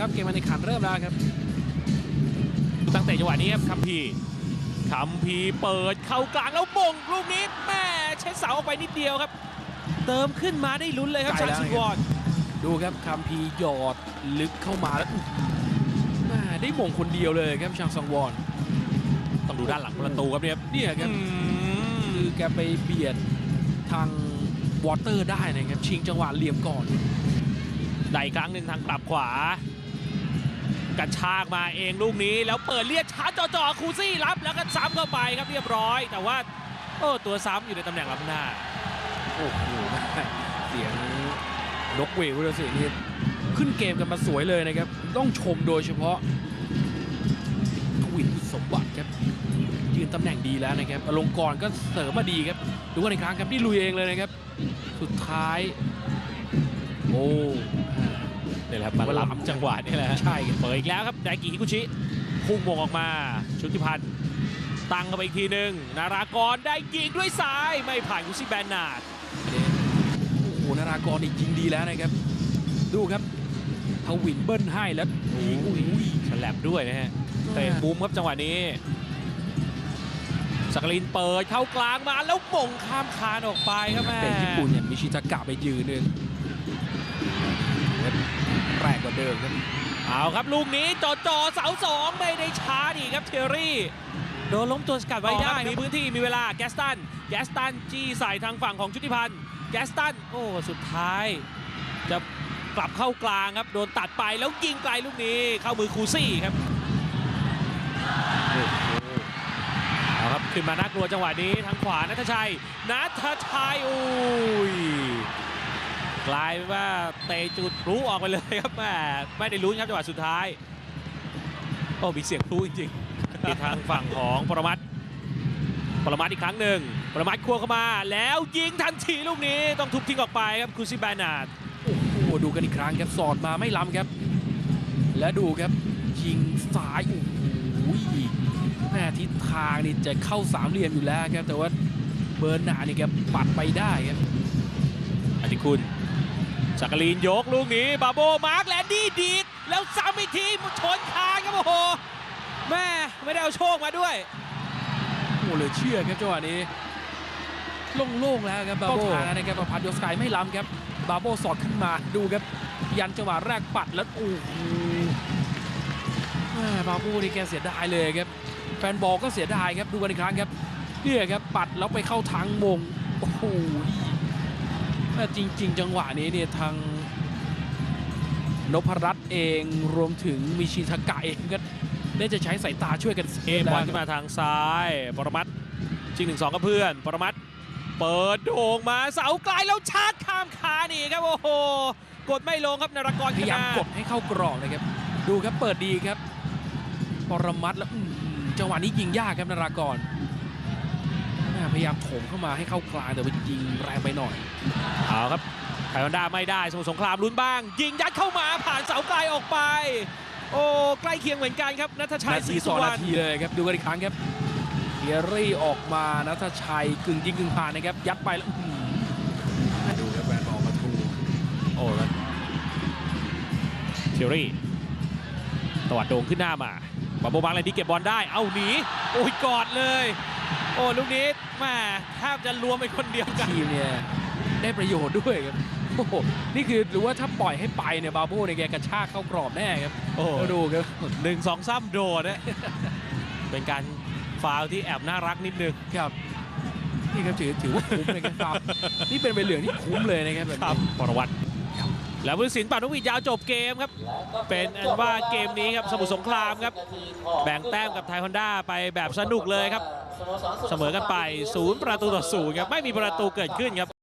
ครับเกมการแข่งขันเริ่มแล้วครับ ตั้งแต่จังหวะนี้ครับคัมพีร์คัมพีร์เปิดเข้ากลางแล้วมงลูกนี้แม่เช็ดเสาออกไปนิดเดียวครับ เติมขึ้นมาได้ลุ้นเลยครับไกลชางแล้วซิวอนดูครับคัมพีร์หยอดลึกเข้ามาแล้วอื้อหือแม่ได้มงคนเดียวเลยครับชางซองวอนต้องดูด้านหลังประตูครับเนี่ยเนี่ยครับอืมคือแกไปเบียดทางวอเตอร์ได้นะครับชิงจังหวะเหลี่ยมก่อนได้อีกครั้งหนึ่งทางกลับขวา กระชากมาเองลูกนี้ แล้วเปิดเลียดชาร์จจ่อๆคูซี่รับแล้วก็ซ้ำเข้าไปครับเรียบร้อย แต่ว่าโอ้ตัวซ้ำอยู่ในตำแหน่งรับหน้าโอ้โหเสียงนกเวกเลยเสียงนี่ขึ้นเกมกันมาสวยเลยนะครับ ต้องชมโดยเฉพาะทวินสมบัติครับยืนตำแหน่งดีแล้วนะครับอลงกรก็เสริมมาดีครับ ดูกันอีกครั้งครับนี่ลุยเองเลยนะครับ สุดท้าย โอ้ นี่แหละครับมาล้ำจังหวะนี่แหละฮะใช่ครับเปิดอีกแล้วครับไดกิฮิกุชิพุ่งมงออกมาชุติพันธ์ตั้งเข้าไปอีกทีหนึ่งนารากรได้ยิงด้วยซ้ายไม่ผ่านกุซิแบนนาร์ดโอ้โหนารากรนี่ยิงดีแล้วนะครับ ดูครับทวินเบิ้ลให้แล้วยิงโอ้โหฉลับด้วยนะฮะเตะมุมครับจังหวะนี้สักลินเปิดเข้ากลางมาแล้วมงข้ามคานออกไปครับแม่เป็นญี่ปุ่นเนี่ยมิชิตากะไปยืนหนึ่ง แรงกว่าเดิมครับเอาครับลูกนี้จ่อจ่อๆเสาสองไม่ได้ช้าดีครับเทอรี่ โดนล้มตัวสกัดไว้ได้ต่อครับมีพื้นที่มีเวลาแกสตันแกสตันจี้ใส่ทางฝั่งของชุติพันธ์แกสตันโอ้สุดท้าย จะกลับเข้ากลางครับโดนตัดไปแล้วยิงไกลลูกนี้เข้ามือคูซี่ครับเอาครับขึ้นมาน่ากลัวจังหวะนี้ทางขวานัทชัยนัทชัยอุ้ย กลายเป็นว่าเตะจุดพลุออกไปเลยครับแม่ไม่ได้ลุ้นครับจังหวะสุดท้าย โอ้มีเสียงพลุจริงๆที่ทางฝั่งของปรมัตถ์ปรมัตถ์อีกครั้งหนึ่งปรมัตถ์ควงเข้ามา แล้วยิงทันทีลูกนี้ต้องทุบทิ้งออกไปครับคูซิบานาดโอ้โหดูกันอีกครั้งครับสอดมาไม่ล้ำครับ และดูครับยิงซ้ายโอ้โหแม่ทิศทางนี่จะเข้าสามเหลี่ยมอยู่แล้วครับแต่ว่าเบอร์หนานี่ครับปัดไปได้ครับอธิคุณ สักกลีนยกลูกนี้บาโบมาร์กแลนดี้ดีดแล้วซ้ำอีกทีชนคานครับโอ้โหแม่ไม่ได้เอาโชคมาด้วยโอ้เหลือเชื่อครับจังหวะนี้โล่งๆแล้วครับบาโบทางนะครับประพัดยศกายไม่ล้ำครับบาโบสอดขึ้นมาดูครับยันจังหวะแรกปัดแล้วโอ้โหแม่บาโบนี่แกเสียดายเลยครับแฟนบอลก็เสียดายครับดูกันอีกครั้งครับเนี่ยครับปัดแล้วไปเข้าทางมงโอ้โหแม่ จริง ๆ จังหวะนี้เนี่ยทางนพรัตน์เองรวมถึงมิชิทากะเองก็ได้จะใช้สายตาช่วยกันเอมบอลขึ้นมาทางซ้ายปรมัตถ์ชิงหนึ่งสองกับเพื่อนปรมัตถ์เปิดโด่งมาเสาไกลแล้วชาร์จข้ามขานี่ครับโอ้โหกดไม่ลงครับนารากรพขึ้นยายามมากดให้เข้ากรอบนะครับ ดูครับเปิดดีครับปรมัตถ์แล้วอื้อหือจังหวะนี้ยิงยากครับนารากรแม่ พยายามโถมเข้ามาให้เข้ากลางแต่ว่ายิงแรงไปหน่อยเอาครับไทยฮอนด้าไม่ได้สมุทรสงครามลุ้นบ้าง ยิงยัดเข้ามาผ่านเสาไกลออกไป โอ้ใกล้เคียงเหมือนกันครับนัทชัยนาศทีรีสสุองวรนารณทีเลยครับดูกันอีกครั้งครับเทียรี่ออกมานัทชัยกึ่งยิงกึ่งผ่านนะครับยัดไปแล้วอื้อหือดูครับแวนบอลมาทูโอ้แล้วเทอรี่ตวัดโด่งขึ้นหน้ามาบาโบบังเลยที่เก็บบอลได้ เอาหนีโอ้ยกอดเลย โอ้ลูกนี้แม่แทบจะรวมเป็นคนเดียวกันทีมเนี่ยได้ประโยชน์ด้วยครับโอ้โหนี่คือหรือว่าถ้าปล่อยให้ไปเนี่ยบาโบเนี่ยแกกระชากเข้ากรอบแน่ครับโอ้แล้วดูครับหนึ่งสองซ้ำโดดนะเป็นการฟาวล์ที่แอบน่ารักนิดนึงครับนี่ครับถือถือว่าคุ้มเลยครับ นี่เป็นใบเหลืองที่คุ้มเลยนะครับแบบนี้ปรวัตรแล้วผู้ตัดสินปานุวิทยาวจบเกมครับ เป็นอันว่าเกมนี้ครับสมุทรสงครามครับ แบ่งแต้มกับไทยฮอนด้าไปแบบสนุกเลยครับ เสมอกันไปศูนย์ประตูต่อศูนย์ครับ ไม่มีประตูเกิดขึ้นครับ